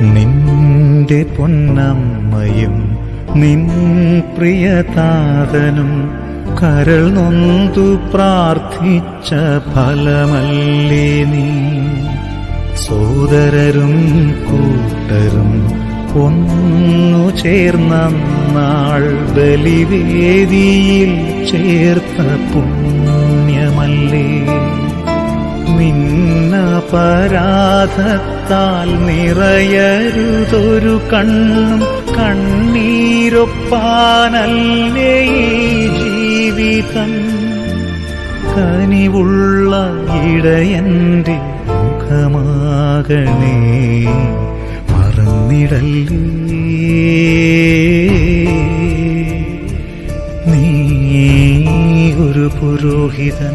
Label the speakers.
Speaker 1: നിന്റെ പൊന്നമ്മയും നിൻ പ്രിയതാതനും കരൾ നൊന്തു പ്രാർത്ഥിച്ച ഫലമല്ലേ നീ? സോദരരും കൂട്ടരും ഒന്നു ചേർന്ന നാൾ ബലിവേദിയിൽ ചേർത്ത പുണ്യമല്ലേ? നിന്നപരാധത്താൽ നിറയരുതൊരു കണ്ണും കണ്ണീരൊപ്പാനല്ലേ ജീവിതം? കനിവുള്ള ഇടയന്റെ മുഖമാകണേ മറന്നിടല്ലേ? നീ ഒരു പുരോഹിതൻ